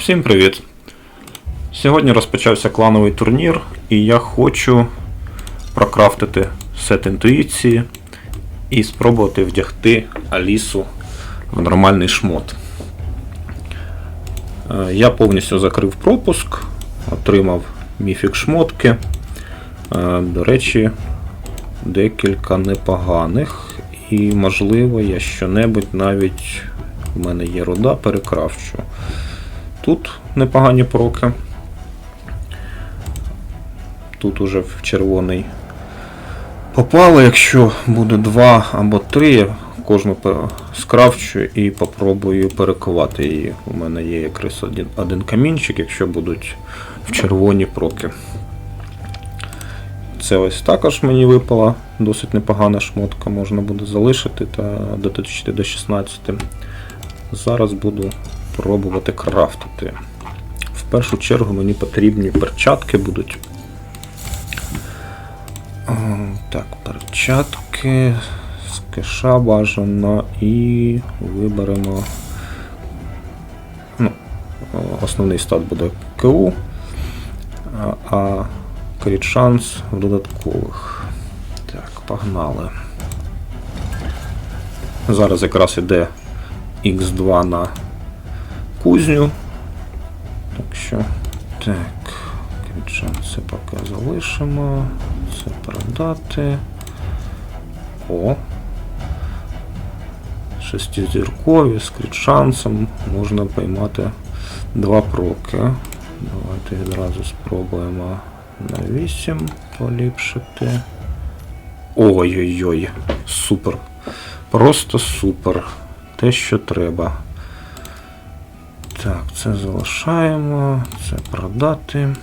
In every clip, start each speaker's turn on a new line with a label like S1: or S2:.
S1: Всім привіт! Сьогодні розпочався клановий турнір, і я хочу прокрафтити сет інтуїції і спробувати вдягти Алісу в нормальний шмот. Е, Я повністю закрив пропуск, отримав міфік шмотки. Е, До речі, декілька непоганих, і можливо я щонебудь навіть в мене є руда, перекрафчу. Тут непогані проки. Тут уже в червоний попало. Якщо буде два або три, я кожну пе- скрафчу і попробую перекувати її. У мене є якраз один, один камінчик, якщо будуть в червоні проки. Це ось також мені випала досить непогана шмотка, можна буде залишити та доточити до 16. Зараз буду пробувати крафтити. В першу чергу мені потрібні перчатки будуть. Так, перчатки з кеша бажано і виберемо. Ну, основний стат буде КУ, а- а кріт шанс в додаткових. Так, погнали. Зараз якраз іде Х2 на кузню. Так що, так, крічан це поки залишимо. Це продати. О. Шестизіркові з крітшансом можна поймати два проки. Давайте відразу спробуємо на 8 поліпшити. Ой-ой-ой, супер. Просто супер. Те, що треба. Так, це залишаємо, це продати.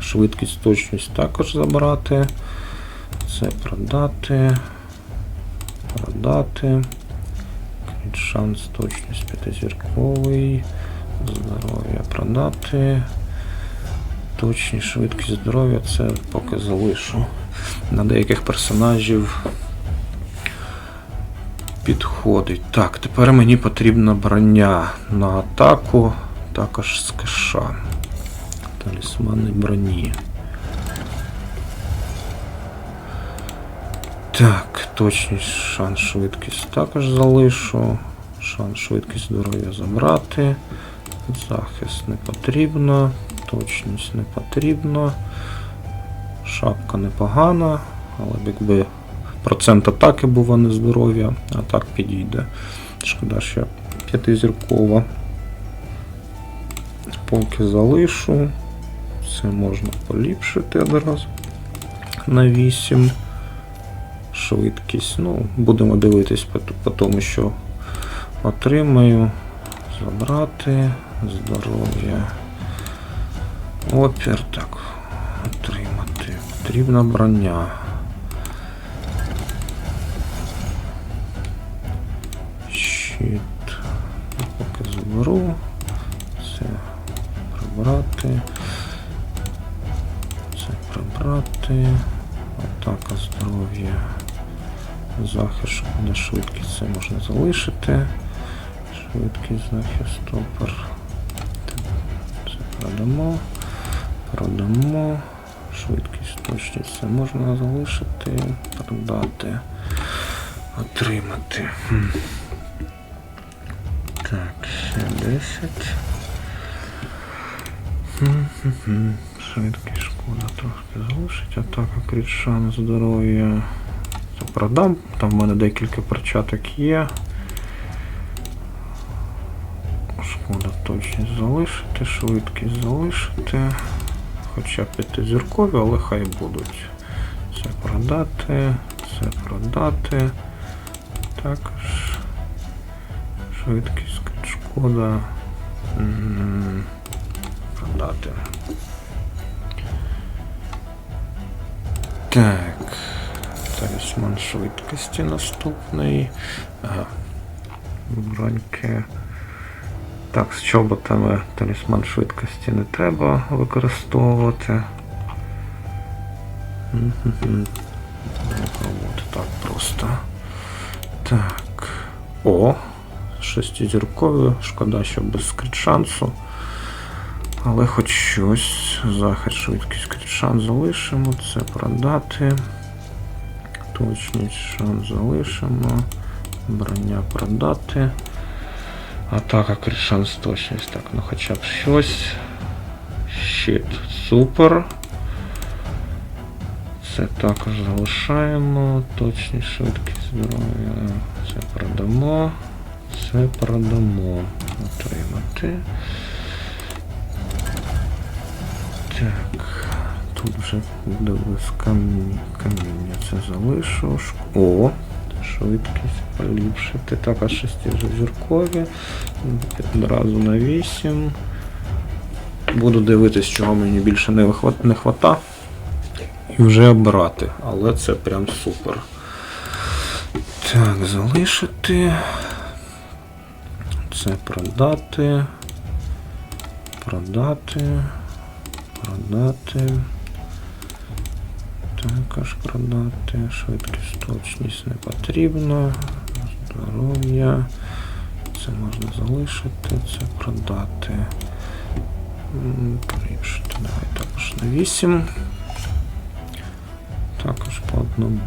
S1: Швидкість, точність також забрати. Це продати. Продати. Кріт Шанс, точність п'ятизірковий. Здоров'я продати. Точність, швидкість здоров'я це поки залишу. На деяких персонажів підходить. Так, тепер мені потрібна броня на атаку, також з кеша. Талісмани броні. Так, точність, шанс швидкість також залишу. Шанс швидкість здоров'я забрати. Захист не потрібно. Точність не потрібно. Шапка непогана, але якби процент атаки був, а здоров'я, а так підійде. Шкода, що п'ятизіркова. Поки залишу. Це можна поліпшити одразу на 8. Швидкість. Ну, будемо дивитись по тому, що отримаю. Забрати. Здоров'я. Опір. Так. Отримати. Потрібна броня. Щит. Поки заберу. Це прибрати. Це прибрати. Атака здоров'я. Захист на швидкість це можна залишити. Швидкість захист стопор. Це продамо. Продамо. Швидкість точність це можна залишити. Продати. Отримати. Так, ще 10. Швидкість шкода трохи залишить. Атака крит шанс здоров'я. Це продам. Там в мене декілька перчаток є. Шкода точність залишити, швидкість залишити. Хоча п'ятизіркові, але хай будуть. Це продати, це продати. Також швидкість шкода. Продати. Так. Талісман швидкості наступний. Ага. Броньки. Так, з чоботами талісман швидкості не треба використовувати. Так просто. Так. О! Шестизіркові. Шкода, що без скрит шансу. Але хоч щось. Захист, швидкість, крит-шанс залишимо. Це продати. Точність шанс залишимо. Броня продати. Атака, крит-шанс, точність. Так, ну хоча б щось. Щит. Супер. Це також залишаємо. Точність, швидкість здоров'я. Це продамо. Це продамо. Отримати. Так. Тут вже буде каміння. Це залишу. О! Швидкість поліпшити. Також шестизіркові. Одразу на 8. Буду дивитись, чого мені більше не вихват- не хвата. І вже обирати. Але це прям супер. Так, залишити. Це продати. Продати. Продати. Також продати. Швидкість, точність не потрібно. Здоров'я. Це можна залишити, це продати. М, Давай також на 8. Також по одному.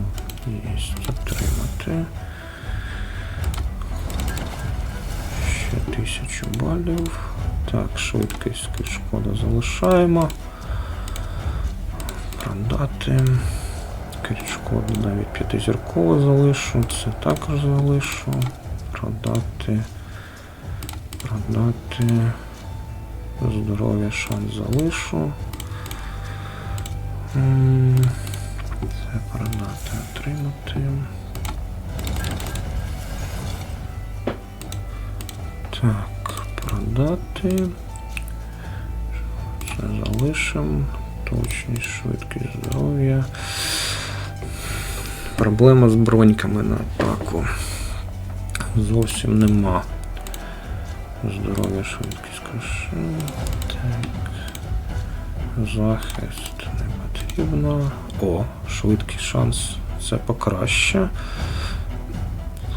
S1: Є затримати. Ще тисячу балів. Так, швидкість шкода залишаємо. Продати. шкода навіть п'ятизірково залишу. Це також залишу. Продати. Продати. Здоров'я шанс залишу. Це продати, отримати. Так, продати. Це залишимо. Точність, швидкість здоров'я. Проблема з броньками на атаку. Зовсім нема. Здоров'я, швидкість краще. Так. Захист не потрібно. О, швидкий шанс. Це покраще.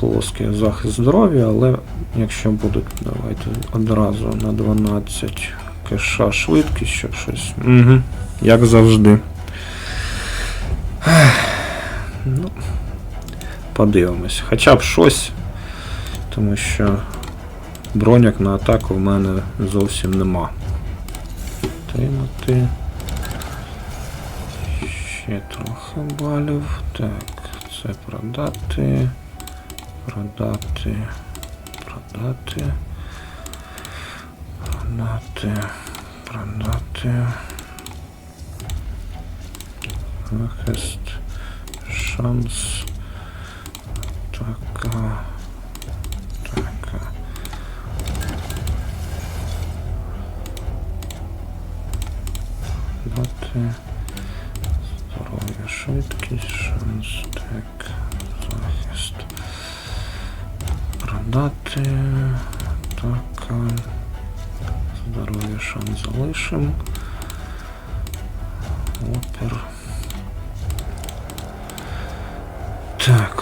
S1: Плоский захист здоров'я, але якщо будуть, давайте одразу на 12 кеша швидкість, щоб щось. Угу. Як завжди. Ну, подивимось. Хоча б щось. Тому що броняк на атаку в мене зовсім нема. Тримати. Ще трохи балів. Так, це продати. Продати. Продати. Продати. Продати. Захист. Шанс. Така.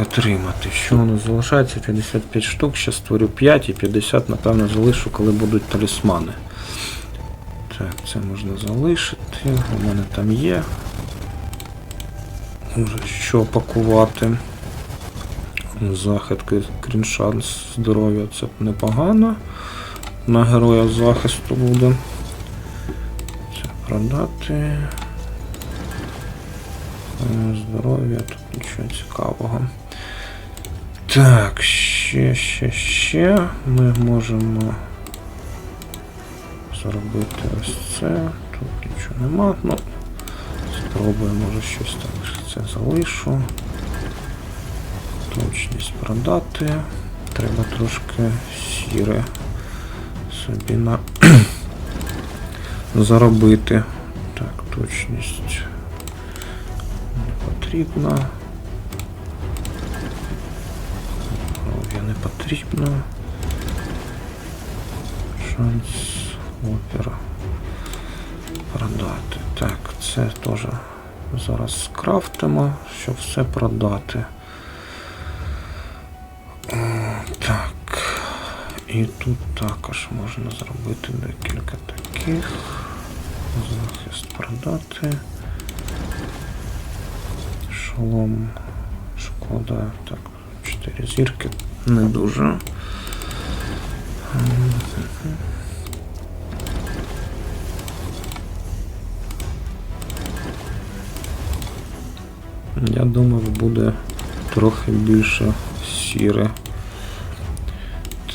S1: Отримати. Що у нас залишається? 55 штук, ще створю 5 і 50, напевно, залишу, коли будуть талісмани. Так, це можна залишити. У мене там є. Вже що пакувати. Захист, кріншанс здоров'я це непогано. На героя захисту буде. Це продати. Е, Здоров'я, тут нічого цікавого. Так, ще, ще, ще. Ми можемо зробити ось це. Тут нічого нема. Ну, спробуємо, може щось там це залишу. Точність продати. Треба трошки сіре собі на заробити. Так, точність не потрібна. Потрібно. Шанс опера. Продати. Так, це теж зараз скрафтимо, щоб все продати. Так. І тут також можна зробити декілька таких. Захист продати. Шолом. Шкода. Так, 4 зірки. Не дуже. Я думав, буде трохи більше сіре.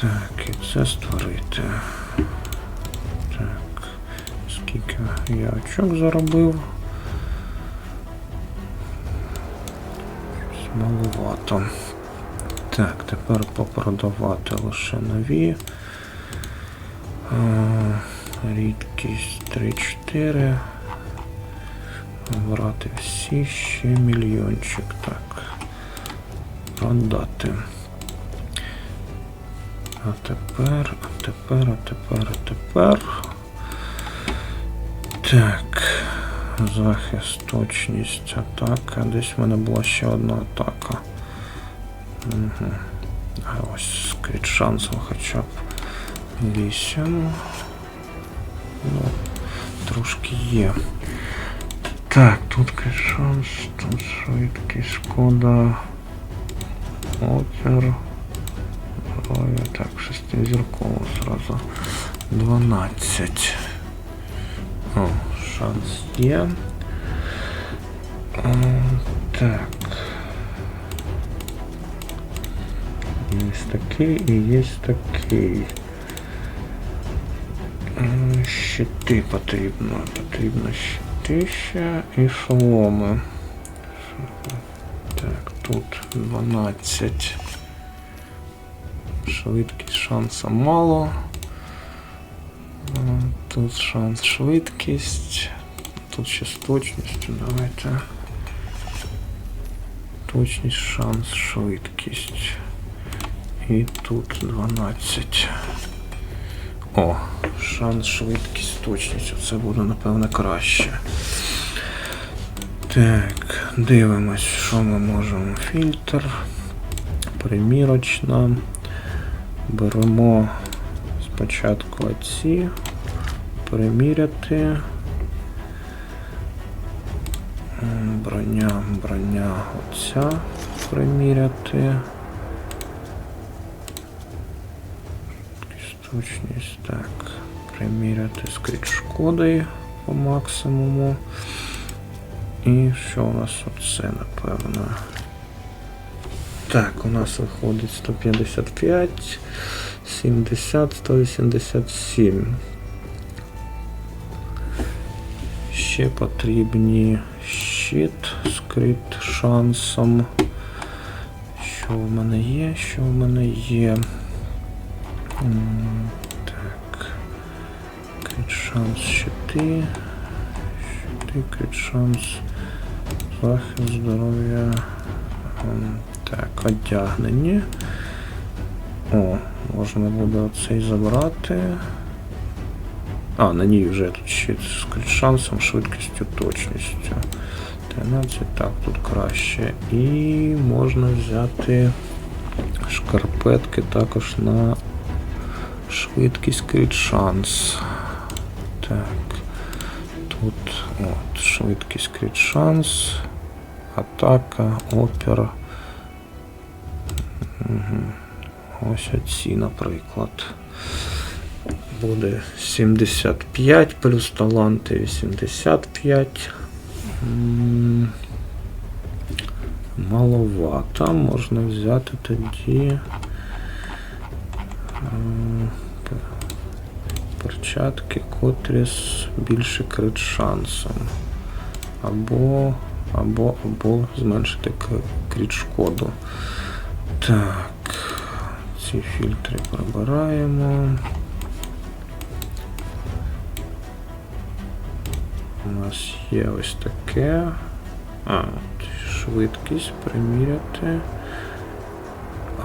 S1: Так, і це створити. Так. Скільки я очок заробив? Маловато. Так, тепер попродавати лише нові. А, Рідкість 3-4. Брати всі ще мільйончик. Так. Продати. А тепер, а тепер, а тепер, а тепер. Так. Захист, точність, атака. Десь в мене була ще одна атака. Угу. А ось крит шансом хоча б 8. Ну, трошки є. Так, тут крит шанс, тут швидкість, шкода. Опер. Ой, так, шестизірково сразу. 12. О, шанс є. Так. Є такий і є такий. М, Щити потрібно. Потрібно щити ще і шоломи. Так, тут 12. Швидкість шанса мало. Тут шанс швидкість. Тут ще з точністю. Давайте. Точність, шанс, швидкість. І тут 12. О, шанс, швидкість, точність. Оце буде, напевне, краще. Так, дивимось, що ми можемо. Фільтр. Примірочна. Беремо спочатку оці. Приміряти. Броня, броня оця приміряти. Точність, так. Приміряти скріт шкодою по максимуму. І що у нас оце, напевно? Так, у нас виходить 155, 70, 187. Ще потрібні щит, скрит шансом. Що в мене є? Що в мене є? Так. Крит шанс щити. Щити, крит шанс. Захист здоров'я. Так, одягнені. О, можна буде оцей забрати. А, на ній вже тут щит з крит шансом, швидкістю, точністю. 13, так, тут краще. І можна взяти шкарпетки також на швидкість крит шанс. Так. Тут от, швидкість крит шанс. Атака, опер. Угу. Ось оці, наприклад. Буде 75 плюс таланти 85. М, Маловато. Можна взяти тоді. Перчатки, котрі з більше крит шансом. Або, або, або зменшити крит шкоду. Так. Ці фільтри прибираємо. У нас є ось таке. А, от швидкість приміряти.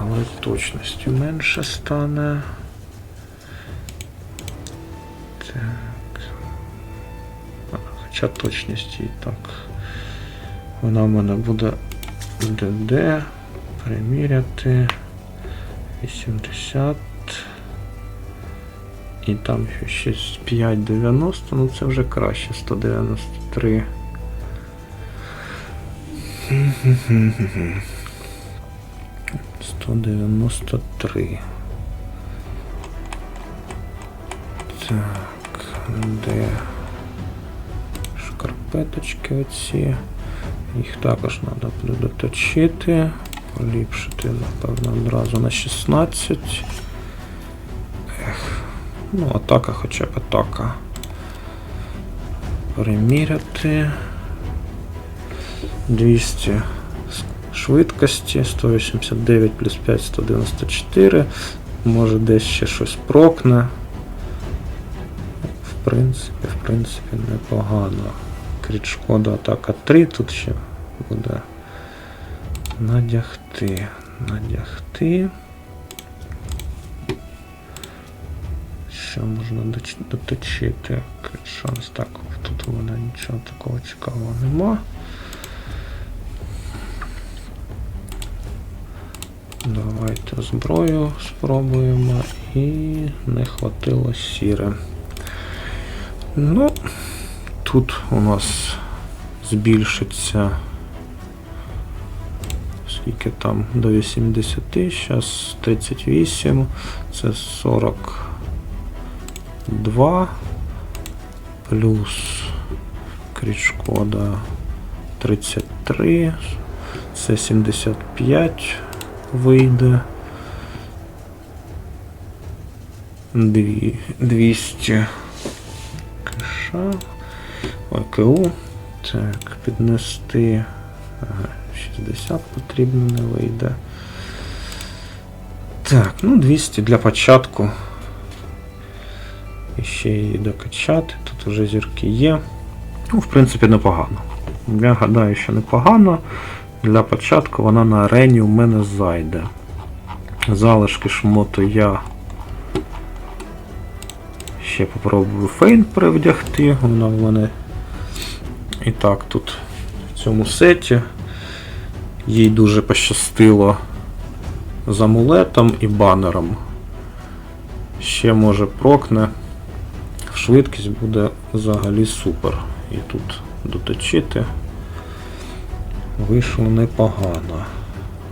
S1: Але точності менше стане. Так. Хоча точність і так. Вона в мене буде ДД. Приміряти. 80. І там ще щось 5,90, ну це вже краще, 193. Сто дев'яносто три. Так, де шкарпеточки оці. Їх також треба буде доточити. Поліпшити, напевно, одразу на 16. Ех. Ну, атака хоча б атака. Переміряти. 200 швидкості, 189 плюс 5, 194. Може десь ще щось прокне. В принципі, в принципі, непогано. Кріт шкода атака 3 тут ще буде. Надягти. Надягти. Що можна доточити? Шанс. Так, тут у мене нічого такого цікавого нема. Давайте зброю спробуємо. І не хватило сіре. Ну, тут у нас збільшиться скільки там до 80, зараз 38, це 42 плюс крічкода 33, це 75 вийде. 200 США. Ой, Так, піднести. Ага, 60 потрібно не вийде. Так, ну 200 для початку. І ще її докачати. Тут вже зірки є. Ну, в принципі, непогано. Я гадаю, що непогано. Для початку вона на арені у мене зайде. Залишки шмоту я ще попробую фейн привдягти. Вона в мене і так тут в цьому сеті. Їй дуже пощастило з амулетом і банером. Ще може прокне. Швидкість буде взагалі супер. І тут доточити вийшло непогано.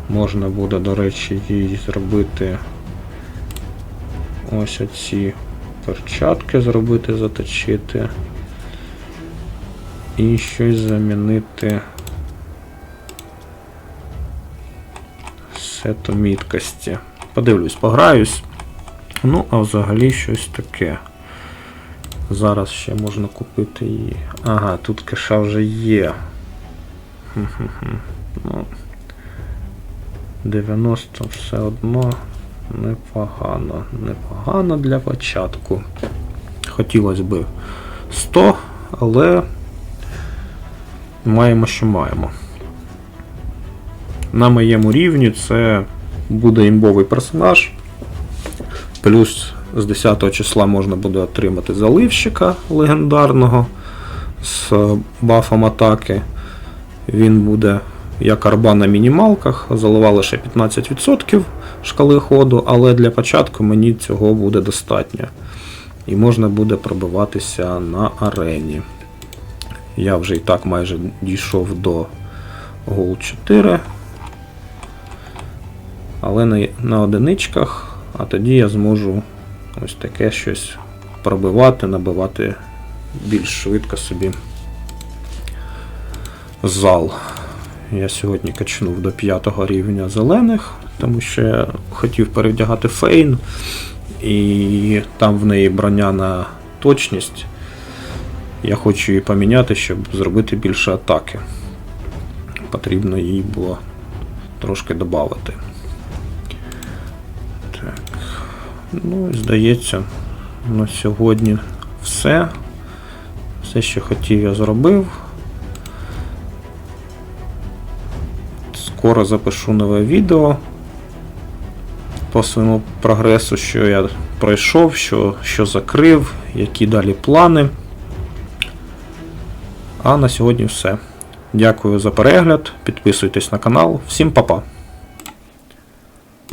S1: Можна буде, до речі, їй зробити ось оці перчатки зробити, заточити. І щось замінити сету міткості. Подивлюсь, пограюсь. Ну, а взагалі щось таке. Зараз ще можна купити її. Ага, тут кеша вже є. Ну, 90 все одно непогано. Непогано для початку. Хотілося б 100, але маємо, що маємо. На моєму рівні це буде імбовий персонаж. Плюс з 10 числа можна буде отримати заливщика легендарного з бафом атаки. Він буде як арба на мінімалках, залива лише 15% шкали ходу, але для початку мені цього буде достатньо. І можна буде пробиватися на арені. Я вже і так майже дійшов до гол 4. Але на одиничках, а тоді я зможу ось таке щось пробивати, набивати більш швидко собі зал. Я сьогодні качнув до 5 рівня зелених, тому що я хотів перевдягати фейн, і там в неї броня на точність. Я хочу її поміняти, щоб зробити більше атаки. Потрібно їй було трошки додати. Так. Ну, здається, на сьогодні все. Все, що хотів, я зробив. Скоро запишу нове відео по своєму прогресу, що я пройшов, що, що закрив, які далі плани. А на сьогодні все. Дякую за перегляд. Підписуйтесь на канал. Всім па-па!